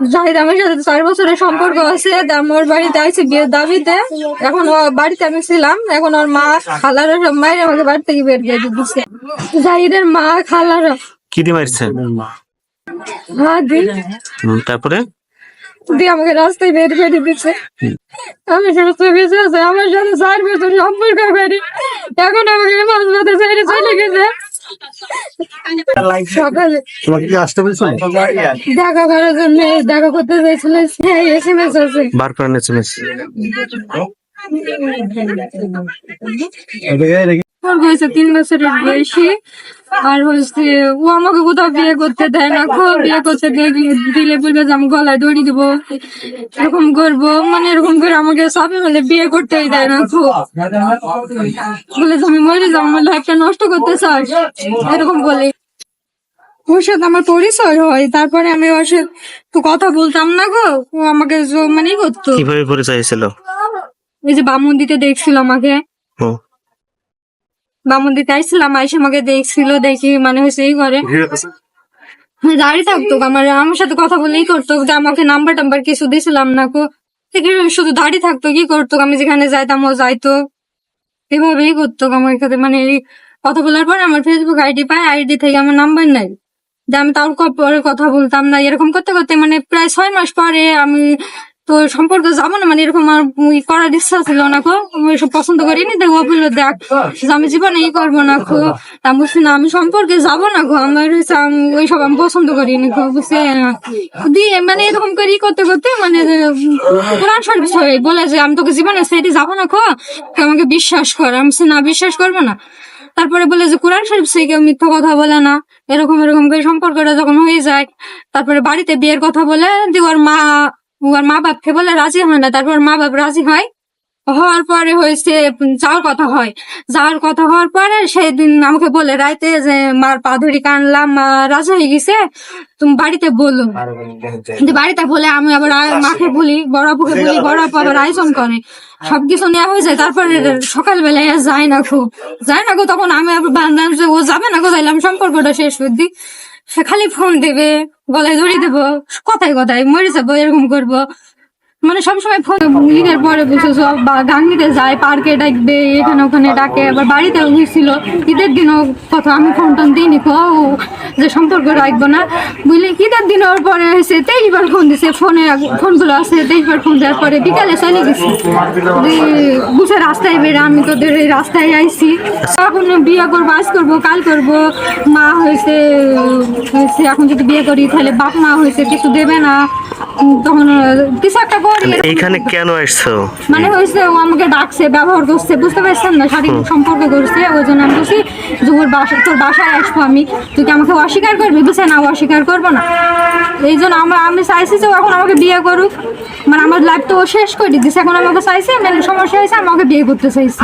জাহিদ আমার সাথে চার বছরের সম্পর্ক আছে তা আমার বাড়িতে আইসি বিয়ের দাবিতে। এখন ও বাড়িতে আমি ছিলাম এখন ওর মা খালারা সব মায়ের আমাকে বাড়ি থেকে বের করে দিচ্ছে জাহিদের মা খালারা। কি দিয়ে মারছে হাত দিয়ে তারপরে? দিয়ে আমাকে রাস্তায় বের করে দিচ্ছে আমি সুস্থ বেঁচে আছে আমার সাথে চার বছর সম্পর্ক করি এখন আমাকে মাছ মাথা ছেড়ে চলে গেছে। সকালে তোমাকে কি আসতে বলছো দেখা করার জন্য দেখা করতে চাইছিল হ্যাঁ এসে মেস আছে। বার করেন ওর হয়েছে তিন বছরের বয়সী। আর হচ্ছে ও আমাকে কোথাও বিয়ে করতে দেয় না। খুব বিয়ে করতে দিলে বলবে যে আমি গলায় দড়ি দিব। এরকম করব। মানে এরকম করে আমাকে চাপে মেলে বিয়ে করতেই দেয় না খুব বলে যে আমি মরে যাব আমার লাইফটা নষ্ট করতে চাই এরকম বলে। ওর সাথে আমার পরিচয় হয়। তারপরে আমি ওর সাথে তো কথা বলতাম না গো ও আমাকে মানে করতো কীভাবে পরিচয় হয়েছিল? এই যে বামুন দিতে দেখছিল আমাকে। বামুন দিতে আইছিলাম আইসে আমাকে দেখছিল দেখি মানে হয়েছে এই করে দাঁড়িয়ে থাকতো আমার আমার সাথে কথা বলেই করতো যে আমাকে নাম্বার টাম্বার কিছু দিছিলাম না কো। শুধু দাঁড়িয়ে থাকতো কি করতো আমি যেখানে যাইতাম ও যাইতো। এভাবেই করতো আমার সাথে মানে এই কথা বলার পর আমার ফেসবুক আইডি পায় আইডি থেকে আমার নাম্বার নাই যে আমি তার পরে কথা বলতাম না এরকম করতে করতে মানে প্রায় ছয় মাস পরে আমি তো সম্পর্ক যাব না মানে এরকম আমার করার ইচ্ছা ছিল না কো আমি এসব পছন্দ করিনি, দেখ, ও বলল, দেখ আমি জীবনে ই করব না খো আমি বলছি, না, আমি সম্পর্কে যাব না গো। আমার ওই সব আমি পছন্দ করিনি গো বুঝছে দিয়ে মানে এরকম করে ই করতে করতে মানে কোরআন হয়ে বলে যে, আমি তোকে জীবনে সেটি যাব না খো আমাকে বিশ্বাস কর। আমি না, বিশ্বাস করব না। তারপরে বলে যে, কোরআন শরীফ সে কেউ মিথ্যা কথা বলে না। এরকম এরকম করে সম্পর্কটা যখন হয়ে যায়, তারপরে বাড়িতে বিয়ের কথা বলে দিয়ে ওর মা ওর মা বাপকে বলে রাজি হয় না তারপর মা বাপ রাজি হয়। হওয়ার পরে হয়েছে যাওয়ার কথা হয়। যাওয়ার কথা হওয়ার পরে সেদিন আমাকে বলে রাইতে যে মার পা ধরি কানলাম মা রাজি হয়ে গেছে তুমি বাড়িতে বলো। বাড়িতে বলে আমি আবার মাকে বলি বড় আপুকে বলি বড় আপু আবার আয়োজন করে। সবকিছু নেওয়া হয়ে যায় তারপরে সকালবেলায় যায় না খুব। যায় না গো তখন আমি আবার বান্ধব যে ও যাবে না গো যাইলাম সম্পর্কটা শেষ দিই। সে খালি ফোন দেবে গলায় ধরে দেবো কথায় কথায় মরে যাব এরকম করব। মানে সবসময় ফোন ঈদের পরে বসে সব গাঙ্গিতে যায়, পার্কে ডাকবে, এখানে ওখানে ডাকে, আবার বাড়িতে ঘুরছিল ঈদের দিনও কথা, আমি ফোন টোন দিইনি ও যে সম্পর্ক রাখব না। বুঝলি ঈদের দিন ওর পরে এসে তেইশবার ফোন দিছে, ফোনে ফোনগুলো আছে, তেইশবার ফোন দেওয়ার পরে বিকালে চলে গেছি। বুঝে রাস্তায় বেড়ে আমি তোদের এই রাস্তায় আইছি। এখন বিয়ে করব, আজ করব, কাল করব। মা হয়েছে হয়েছে, এখন যদি বিয়ে করি, তাহলে বাপ মা হয়েছে, কিছু দেবে না। তখন কিছু একটা করি এইখানে কেন আসছো? মানে হয়েছে ও আমাকে ডাকছে ব্যবহার করছে বুঝতে পারছেন না? শারীরিক সম্পর্ক করছে ওই জন্য আমি বলছি যুবর বাসা তোর বাসায় আসব আমি। তুই কি আমাকে অস্বীকার করবি? বুঝছে না অস্বীকার করব না। এই জন্য আমরা আমি চাইছি যে এখন আমাকে বিয়ে করুক। মানে আমার লাইফ তো ও শেষ করে দিচ্ছে এখন আমাকে চাইছে মানে সমস্যা হয়েছে আমাকে বিয়ে করতে চাইছে।